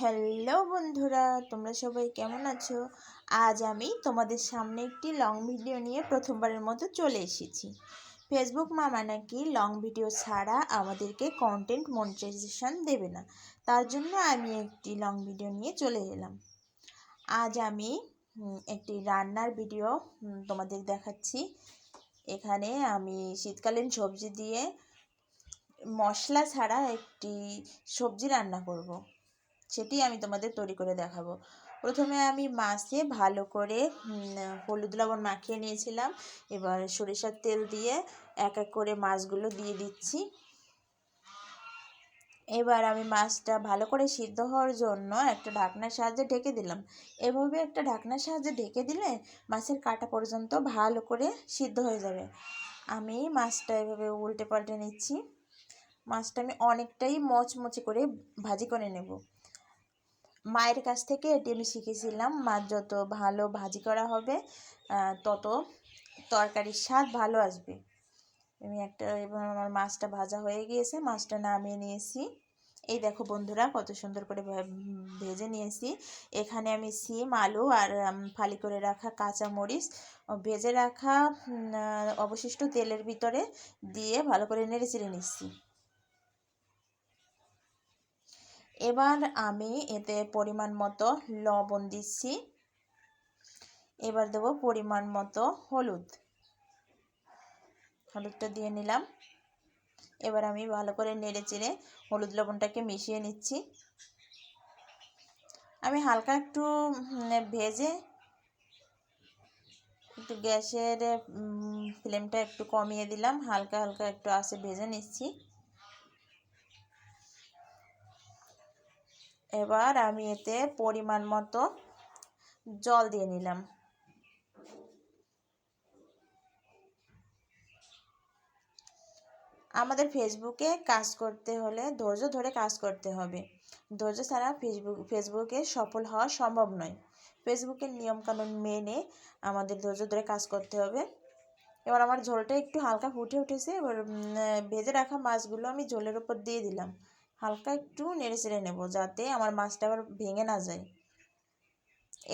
Hello বন্ধুরা, তোমরা সবাই কেমন আছো? আজ আমি তোমাদের সামনে একটি লং ভিডিও নিয়ে প্রথমবারের মতো চলে এসেছি। ফেসবুক মামা নাকি লং ভিডিও ছাড়া আমাদেরকে কন্টেন্ট মনিটাইজেশন দেবে না। তার জন্য আমি একটি লং ভিডিও নিয়ে চলে এলাম। আজ আমি একটি রান্নার ভিডিও তোমাদের দেখাচ্ছি। এখানে আমি শীতকালীন সবজি দিয়ে মশলা ছাড়া একটি সবজি রান্না করব। সেটি আমি তোমাদের তৈরি করে দেখাবো। প্রথমে আমি মাছে ভালো করে হলুদ লবণ মাখিয়ে নিয়েছিলাম। এবার সরিষার তেল দিয়ে এক এক করে মাছগুলো দিয়ে দিচ্ছি। এবার আমি মাছটা ভালো করে সিদ্ধ হওয়ার জন্য একটা ঢাকনার সাহায্যে ঢেকে দিলাম। এভাবে একটা ঢাকনার সাহায্যে ঢেকে দিলে মাছের কাটা পর্যন্ত ভালো করে সিদ্ধ হয়ে যাবে। আমি মাছটা এভাবে উল্টে পাল্টে নিচ্ছি। মাছটা আমি অনেকটাই মচমচে করে ভাজি করে নেব। মায়ের কাছ থেকে এটি আমি শিখেছিলাম মাছ যত ভালো ভাজি করা হবে তত তরকারির স্বাদ ভালো আসবে। আমি একটা এবার আমার মাছটা ভাজা হয়ে গিয়েছে, মাছটা নামিয়ে নিয়েছি। এই দেখো বন্ধুরা, কত সুন্দর করে ভেজে নিয়েছি। এখানে আমি সিম, আলু আর ফালি করে রাখা কাঁচা মরিচ ভেজে রাখা অবশিষ্ট তেলের ভিতরে দিয়ে ভালো করে নেড়ে চেড়ে নিচ্ছি। এবার আমি এতে পরিমাণ মতো লবণ দিচ্ছি। এবার দেব পরিমাণ মতো হলুদ। হলুদটা দিয়ে নিলাম। এবার আমি ভালো করে নেড়ে চেড়ে হলুদ লবণটাকে মিশিয়ে নিচ্ছি। আমি হালকা একটু ভেজে একটু গ্যাসের ফ্লেমটা একটু কমিয়ে দিলাম। হালকা হালকা একটু আসে ভেজে নিচ্ছি। এবার আমি এতে পরিমাণ মতো জল দিয়ে নিলাম। আমাদের ফেসবুকে কাজ করতে হলে ধৈর্য ধরে কাজ করতে হবে। ধৈর্য ছাড়া ফেসবুক, ফেসবুকে সফল হওয়া সম্ভব নয়। ফেসবুকের নিয়মকানুন মেনে আমাদের ধৈর্য ধরে কাজ করতে হবে। এবার আমার ঝোলটা একটু হালকা ফুটে উঠেছে। এবার ভেজে রাখা মাছগুলো আমি ঝোলের উপর দিয়ে দিলাম। হালকা একটু নেড়ে চেড়ে নেব যাতে আমার মাছটা আবার ভেঙে না যায়।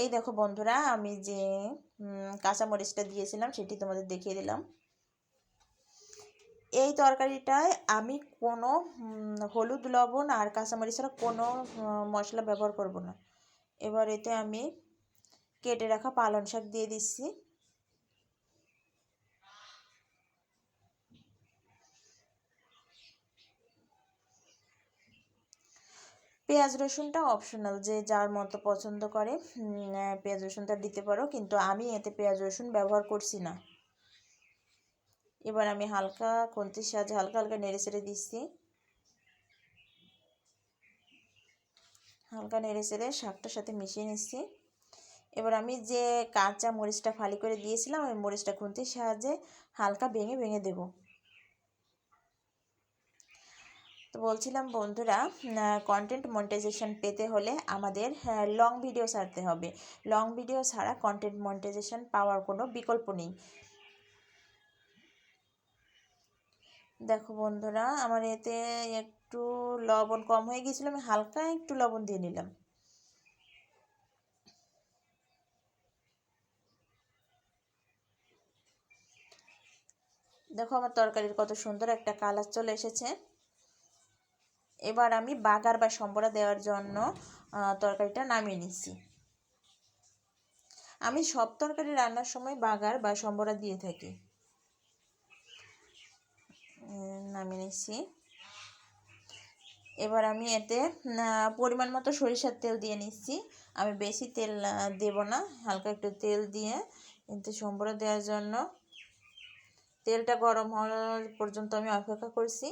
এই দেখো বন্ধুরা, আমি যে কাঁচামরিচটা দিয়েছিলাম সেটি তোমাদের দেখিয়ে দিলাম। এই তরকারিটায় আমি কোনো হলুদ, লবণ আর কাঁচামরিচ ছাড়া কোনো মশলা ব্যবহার করব না। এবার এতে আমি কেটে রাখা পালং শাক দিয়ে দিচ্ছি। পেঁয়াজ রসুনটা অপশনাল যে যার মতো পছন্দ করে পেঁয়াজ রসুনটা দিতে পারো, কিন্তু আমি এতে পেঁয়াজ রসুন ব্যবহার করছি না। এবার আমি হালকা কন্তির সাহায্যে হালকা হালকা নেড়ে চেড়ে দিচ্ছি। হালকা নেড়ে চেড়ে শাকটার সাথে মিশিয়ে নিচ্ছি। এবার আমি যে কাঁচা মরিচটা ফালি করে দিয়েছিলাম, ওই মরিচটা খুন্তির সাহায্যে হালকা ভেঙে ভেঙে দেবো। তো বলছিলাম, বন্ধুরা কন্টেন্ট মনিটাইজেশন পেতে হলে আমাদের লং ভিডিও ছাড়তে হবে। লং ভিডিও ছাড়া কন্টেন্ট মনিটাইজেশন পাওয়ার কোনো বিকল্প নেই। দেখো বন্ধুরা, আমার এতে একটু লবণ কম হয়ে গিয়েছিল, আমি হালকা একটু লবণ দিয়ে নিলাম। দেখো আমার তরকারির কত সুন্দর একটা কালার চলে এসেছে। এবার আমি বাগার বা সম্বরা দেওয়ার জন্য তরকারিটা নামিয়ে নিচ্ছি। আমি সব তরকারি রান্নার সময় বাগার বা সম্বরা দিয়ে থাকি। নামিয়ে নিচ্ছি। এবার আমি এতে পরিমাণ মতো সরিষার তেল দিয়ে নিচ্ছি। আমি বেশি তেল দেব না, হালকা একটু তেল দিয়ে এতে সম্বরা দেওয়ার জন্য। তেলটা গরম হওয়ার পর্যন্ত আমি অপেক্ষা করছি।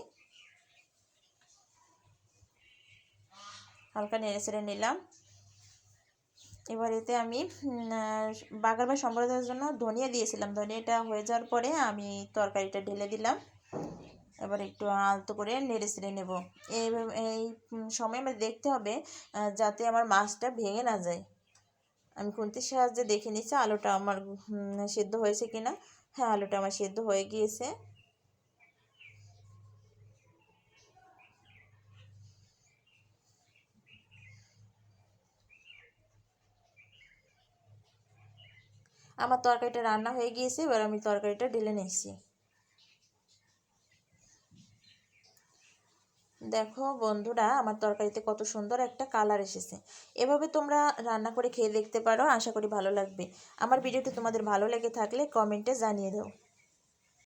হালকা নেড়ে চেড়ে নিলাম। এবার এতে আমি বাগার বা সম্বর দেওয়ার জন্য ধনিয়া দিয়েছিলাম। ধনিয়াটা হয়ে যাওয়ার পরে আমি তরকারিটা ঢেলে দিলাম। এবার একটু আলতো করে নেড়ে চেড়ে নেব। এই এই সময় আমার দেখতে হবে যাতে আমার মাছটা ভেঙে না যায়। আমি খুন্তির সাহায্যে দেখে নিচ্ছি আলুটা আমার সেদ্ধ হয়েছে কিনা। হ্যাঁ আলুটা আমার সেদ্ধ হয়ে গিয়েছে। আমার তরকারিটা রান্না হয়ে গিয়েছে, এবার আমি তরকারিটা ঢেলে নিয়েছি। দেখো বন্ধুরা, আমার তরকারিতে কত সুন্দর একটা কালার এসেছে। এভাবে তোমরা রান্না করে খেয়ে দেখতে পারো, আশা করি ভালো লাগবে। আমার ভিডিওটি তোমাদের ভালো লেগে থাকলে কমেন্টে জানিয়ে দাও।